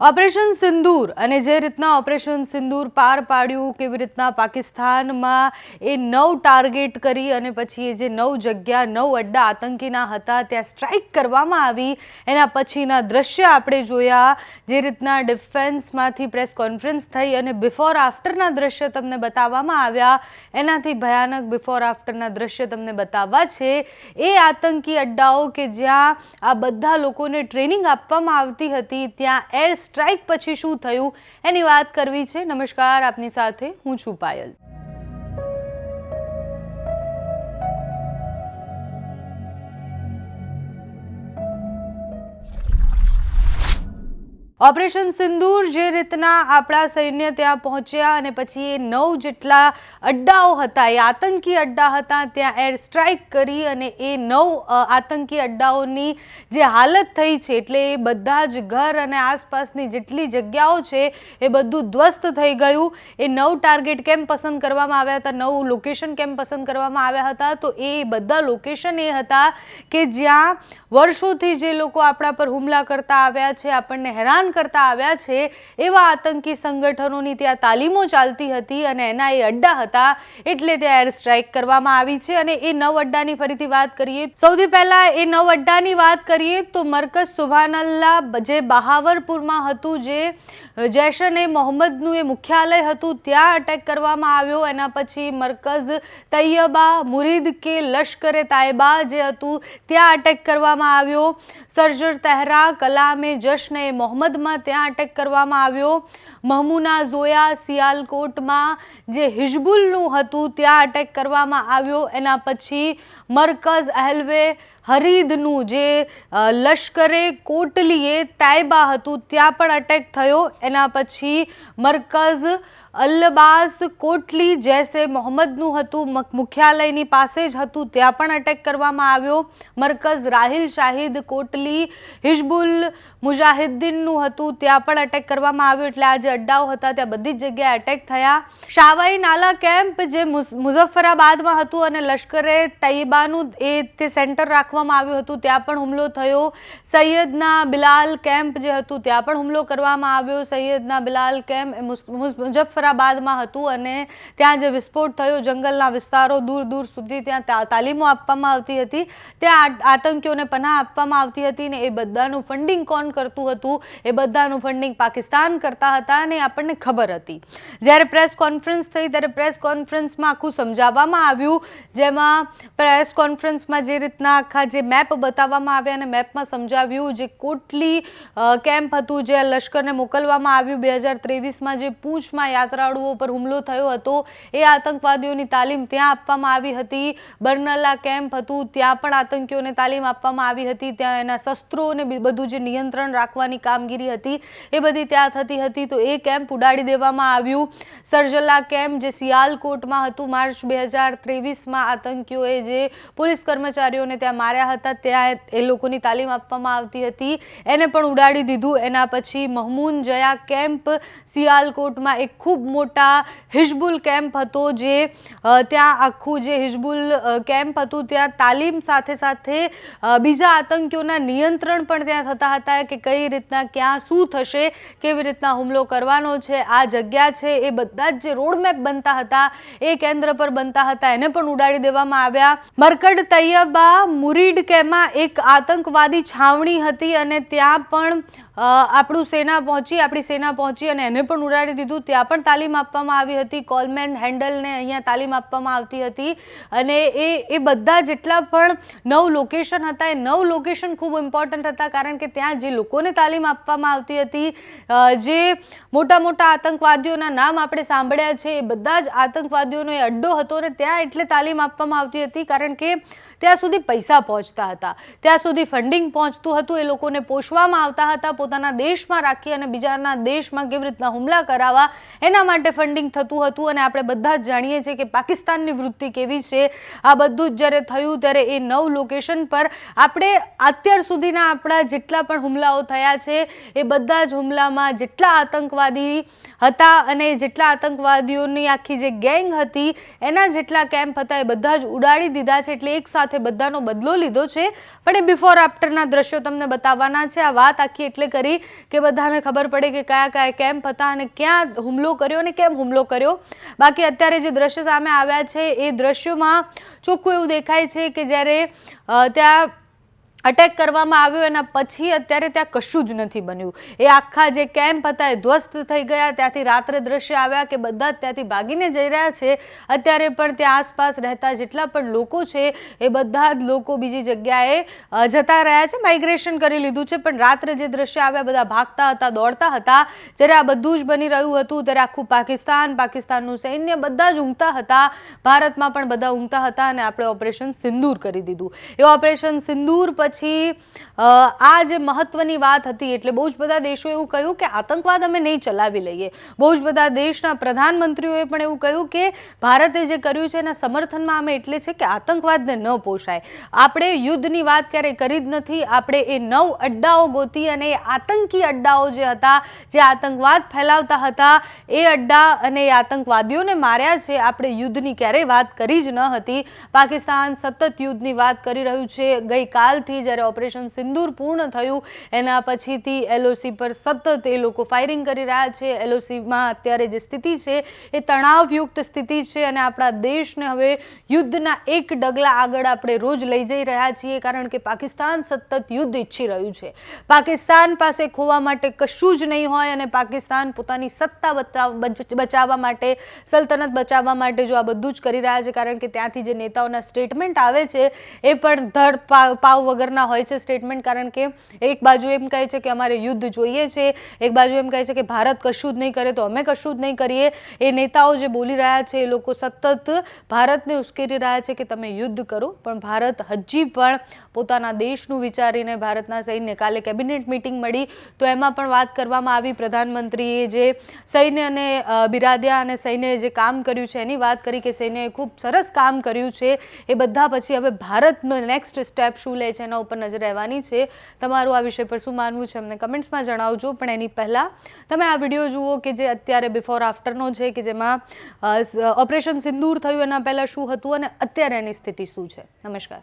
Operation સિંદૂર અને જે રીતના ઓપરેશન સિંદૂર પાર પાડ્યું, કેવી રીતના પાકિસ્તાનમાં એ નવ ટાર્ગેટ કરી અને પછી એ જે નવ જગ્યા, નવ અડ્ડા આતંકીના હતા, ત્યાં સ્ટ્રાઇક કરવામાં આવી. એના પછીના દ્રશ્ય આપણે જોયા, જે રીતના ડિફેન્સમાંથી પ્રેસ કોન્ફરન્સ થઈ અને બિફોર આફ્ટરના દ્રશ્ય તમને બતાવવામાં આવ્યા. એનાથી ભયાનક બિફોર આફ્ટરના દ્રશ્ય તમને બતાવવા છે. એ આતંકી અડ્ડાઓ કે જ્યાં આ બધા લોકોને ટ્રેનિંગ આપવામાં આવતી હતી, ત્યાં એર સ્ટ્રાઇક પછી શું થયું એની વાત કરવી છે. નમસ્કાર આપની સાથે હું છું પાયલ. ઓપરેશન સિંદૂર જે રીતના આપણા સૈન્ય ત્યાં પહોંચ્યા અને પછી એ નવ જેટલા અડ્ડાઓ હતા, એ આતંકી અડ્ડા હતા, ત્યાં એર સ્ટ્રાઇક કરી અને એ નવ આતંકી અડ્ડાઓની જે હાલત થઈ છે, એટલે એ બધા જ ઘર અને આસપાસની જેટલી જગ્યાઓ છે, એ બધું ધ્વસ્ત થઈ ગયું. એ નવ ટાર્ગેટ કેમ પસંદ કરવામાં આવ્યા હતા, નવ લોકેશન કેમ પસંદ કરવામાં આવ્યા હતા, તો એ બધા લોકેશન એ હતા કે જ્યાં વર્ષોથી જે લોકો આપણા પર હુમલા કરતા આવ્યા છે, આપણને હેરાન કરતા આવ્યા છે એવા આતંકી સંગઠનોની ત્યાં તાલીમો ચાલતી હતી અને એના એ અડ્ડા હતા એટલે ત્યાં એર સ્ટ્રાઇક કરવામાં આવી છે. અને એ નવ અડ્ડાની ફરીથી વાત કરીએ, સૌથી પહેલા એ નવ અડ્ડાની વાત કરીએ તો મરકઝ સુભાનલ્લા જે બહાવરપુરમાં હતું, જે જૈશન એ મોહમ્મદનું એ મુખ્યાલય હતું, ત્યાં અટેક કરવામાં આવ્યો. એના પછી મરકઝ તૈયબા, મુરીદ કે લશ્કરે તાયબા જે હતું, ત્યાં અટેક કરવામાં આવ્યો. સરજર તહેરા કલામે જશ્ન એ મોહમ્મદમાં ત્યાં અટેક કરવામાં આવ્યો. મહમુના ઝોયા સિયાલકોટમાં જે હિઝબુલનું હતું, ત્યાં અટેક કરવામાં આવ્યો. એના પછી મરકઝ અહેલવે હરીદનું જે લશ્કરે કોટલીએ તાયબા હતું, ત્યાં પણ અટેક થયો. એના પછી મરકઝ અલ્લબાસ કોટલી, જૈસે મોહમ્મદનું હતું મુખ્યાલયની પાસે જ હતું, ત્યાં પણ અટેક કરવામાં આવ્યો. મરકઝ રાહિલ શાહિદ કોટલી, હિઝબુલ મુજાહિદ્દીનનું હતું, ત્યાં પણ અટેક કરવામાં આવ્યો. એટલે આ જે અડ્ડાઓ હતા, ત્યાં બધી જ જગ્યાએ અટેક થયા. શાવાઈ નાલા કેમ્પ જે મુઝ- મુઝફ્ફરાબાદમાં હતું અને લશ્કરે તૈબાનું એ તે સેન્ટર રાખવામાં આવ્યું હતું, ત્યાં પણ હુમલો થયો. સૈયદના બિલાલ કેમ્પ જે હતું, ત્યાં પણ હુમલો કરવામાં આવ્યો. સૈયદના બિલાલ કેમ્પ એ મુઝ- હતું અને ત્યાં જે વિસ્ફોટ થયો, જંગલના વિસ્તારો દૂર દૂર સુધી ત્યાં તાલીમો આપવામાં આવતી હતી. ત્યાં આતંકીઓને પનાહ આપવામાં આવતી હતી ને એ બધાનું ફંડિંગ કોણ કરતું હતું? એ બધાનું ફંડિંગ પાકિસ્તાન કરતા હતા અને આપણને ખબર હતી. જ્યારે પ્રેસ કોન્ફરન્સ થઈ, ત્યારે પ્રેસ કોન્ફરન્સમાં આખું સમજાવવામાં આવ્યું, જેમાં પ્રેસ કોન્ફરન્સમાં જે રીતના આખા જે મેપ બતાવવામાં આવ્યા અને મેપમાં સમજાવ્યું જે કોટલી કેમ્પ હતું, જે લશ્કરને મોકલવામાં આવ્યું, બે હજાર ત્રેવીસમાં જે પૂંછમાં યાત્રાળુઓ પર હુમલો થયો હતો. એ આતંકવાદીઓની તાલીમ ત્યાં આપવામાં આવી હતી. બર્નલા કેમ્પ હતું. ત્યાં પણ આતંકીઓને તાલીમ આપવામાં આવી હતી. ત્યાં એના શસ્ત્રો અને બધું જે નિયંત્રણ રાખવાની કામગીરી હતી, એ બધી ત્યાં થતી હતી. તો એ કેમ્પ ઉડાડી દેવામાં આવ્યું. સર્જલા કેમ્પ જે સિયાલકોટમાં હતું, માર્ચ બે હજાર ત્રેવીસમાં આતંકીઓએ જે પોલીસ કર્મચારીઓને ત્યાં માર્યા હતા, ત્યાં એ લોકોની તાલીમ આપવામાં આવતી હતી. એને પણ ઉડાડી દીધું. એના પછી મહમૂન જયા કેમ્પ સિયાલકોટમાં એક ખૂબ મોટા હિજબુલ કેમ્પ હતો જે ત્યાં આખું જે હિઝબુલ કેમ્પ હતું, ત્યાં તાલીમ સાથે સાથે બીજા આતંકીઓના નિયંત્રણ પણ ત્યાં થતા હતા કે કઈ રીતના ક્યાં શું થશે, કેવી રીતના હુમલો કરવાનો છે, આ જગ્યા છે, એ બધા જ જે રોડમેપ બનતા હતા, એ કેન્દ્ર પર બનતા હતા, એને પણ ઉડાડી દેવામાં આવ્યા. મરકડ તૈયબા મુરીડ કેમાં એક આતંકવાદી છાવણી હતી અને ત્યાં પણ આપણું સેના પહોંચી, આપણી સેના પહોંચી અને એને પણ ઉડાડી દીધું. ત્યાં પણ તાલીમ આપવામાં આવી હતી. કોલમેન હેન્ડલને અહીંયા તાલીમ આપવામાં આવતી હતી. અને એ એ બધા જેટલા પણ નવ લોકેશન હતા, એ નવ લોકેશન ખૂબ ઇમ્પોર્ટન્ટ હતા. કારણ કે ત્યાં જે લોકોને તાલીમ આપવામાં આવતી હતી જે મોટા મોટા આતંકવાદીઓના નામ આપણે સાંભળ્યા છે, એ બધા જ આતંકવાદીઓનો એ અડ્ડો હતો ને ત્યાં એટલે તાલીમ આપવામાં આવતી હતી. કારણ કે ત્યાં સુધી પૈસા પહોંચતા હતા. ત્યાં સુધી ફંડિંગ પહોંચતું હતું. એ લોકોને પોષવામાં આવતા હતા. પોતાના દેશમાં રાખી અને બીજાના દેશમાં કેવી રીતના હુમલા કરાવવા, એના માટે ફંડિંગ થતું હતું. અને આપણે બધા જ જાણીએ છીએ કે પાકિસ્તાનની વૃત્તિ કેવી છે. આ બધું જ જ્યારે થયું ત્યારે એ નવ લોકેશન પર આપણે અત્યાર સુધીના આપણા જેટલા પણ હુમલાઓ થયા છે, એ બધા જ હુમલામાં જેટલા આતંકવાદી હતા અને જેટલા આતંકવાદીઓની આખી જે ગેંગ હતી, એના જેટલા કેમ્પ હતા, એ બધા જ ઉડાડી દીધા છે. એટલે એક સાથે બધાનો બદલો લીધો છે. પણ એ બિફોર આફ્ટરના દ્રશ્યો તમને બતાવવાના છે. આ વાત આખી એટલે કરી કે બધાને ખબર પડે કે કયા કયા કેમ્પ હતા અને ક્યાં હુમલો કર્યો અને કેમ હુમલો કર્યો. બાકી અત્યારે જે દ્રશ્ય સામે આવ્યા છે, એ દ્રશ્યોમાં ચોખ્ખું એવું દેખાય છે કે જ્યારે ત્યાં અટેક કરવામાં આવ્યો એના પછી અત્યારે ત્યાં કશું જ નથી બન્યું. એ આખા જે કેમ્પ હતા એ ધ્વસ્ત થઈ ગયા. ત્યાંથી રાત્રે દ્રશ્ય આવ્યા કે બધા જ ત્યાંથી ભાગીને જઈ રહ્યા છે. અત્યારે પણ ત્યાં આસપાસ રહેતા જેટલા પણ લોકો છે, એ બધા જ લોકો બીજી જગ્યાએ જતા રહ્યા છે. માઇગ્રેશન કરી લીધું છે, પણ રાત્રે જે દ્રશ્ય આવ્યા, બધા ભાગતા હતા, દોડતા હતા. જ્યારે આ બધું જ બની રહ્યું હતું, ત્યારે આખું પાકિસ્તાન, પાકિસ્તાનનું સૈન્ય બધા જ ઊંઘતા હતા. ભારતમાં પણ બધા ઊંઘતા હતા અને આપણે ઓપરેશન સિંદૂર કરી દીધું. એ ઓપરેશન સિંદૂર પછી અ, આ જે મહત્વની વાત હતી એટલે બહુ જ બધા દેશો એવું કહ્યું કે આતંકવાદ અમે નહીં ચલાવી લઈએ. બહુ જ બધા દેશના પ્રધાનમંત્રીઓએ પણ એવું કહ્યું કે ભારતે જે કર્યું છે એના સમર્થનમાં અમે એટલે છે કે આતંકવાદને ન પોષાય. આપણે યુદ્ધની વાત ક્યારેય કરી જ નથી. આપણે એ નવ અડ્ડાઓ ગોતી અને એ આતંકી અડ્ડાઓ જે હતા જે આતંકવાદ ફેલાવતા હતા એ અડ્ડા અને એ આતંકવાદીઓને માર્યા છે. આપણે યુદ્ધની ક્યારેય વાત કરી જ ન હતી. પાકિસ્તાન સતત યુદ્ધની વાત કરી રહ્યું છે. ગઈકાલથી જ્યારે ઓપરેશન સિંદૂર પૂર્ણ થયું, એના પછીથી એલઓસી પર સતત એ લોકો ફાયરિંગ કરી રહ્યા છે. એલઓસીમાં અત્યારે જે સ્થિતિ છે, એ તણાવયુક્ત સ્થિતિ છે અને આપણા દેશને હવે યુદ્ધના એક ડગલા આગળ આપણે રોજ લઈ જઈ રહ્યા છીએ, કારણ કે પાકિસ્તાન સતત યુદ્ધ ઈચ્છી રહ્યું છે. પાકિસ્તાન પાસે ખોવા માટે કશું જ નહીં હોય અને પાકિસ્તાન પોતાની સત્તા બચાવવા માટે, સલ્તનત બચાવવા માટે જો આ બધું જ કરી રહ્યા છે, કારણ કે ત્યાંથી જે નેતાઓના સ્ટેટમેન્ટ આવે છે, એ પણ ધડ પાવ પાવ વગરના હોય છે સ્ટેટમેન્ટ કારણ કે એક બાજુ એમ કહે છે કે અમારે યુદ્ધ જોઈએ છે, એક બાજુ એમ કહે છે કે ભારત કશું જ નહીં કરે તો અમે કશું જ નહીં કરીએ. એ નેતાઓ જે બોલી રહ્યા છે, એ લોકો સતત ભારતને ઉશ્કેરી રહ્યા છે કે તમે યુદ્ધ કરો, પણ ભારત હજી પણ પોતાના દેશનું વિચારીને ભારતના સૈન્ય, કાલે કેબિનેટ મિટિંગ મળી, તો એમાં પણ વાત કરવામાં આવી. પ્રધાનમંત્રીએ જે સૈન્ય અને બિરાદ્યા અને સૈન્યએ જે કામ કર્યું છે, એની વાત કરી કે સૈન્યએ ખૂબ સરસ કામ કર્યું છે. એ બધા પછી હવે ભારતનો નેક્સ્ટ સ્ટેપ શું લે છે, એના ઉપર નજર રહેવાની છે. તમારું આ વિષય પર શું માનવું છે અમને કમેન્ટ્સમાં જણાવજો. પણ એની પહેલાં તમે આ વીડિયો જુઓ કે જે અત્યારે બિફોર આફ્ટરનો છે કે જેમાં ઓપરેશન સિંદૂર થયું એના પહેલાં શું હતું અને અત્યારે એની સ્થિતિ શું છે. નમસ્કાર.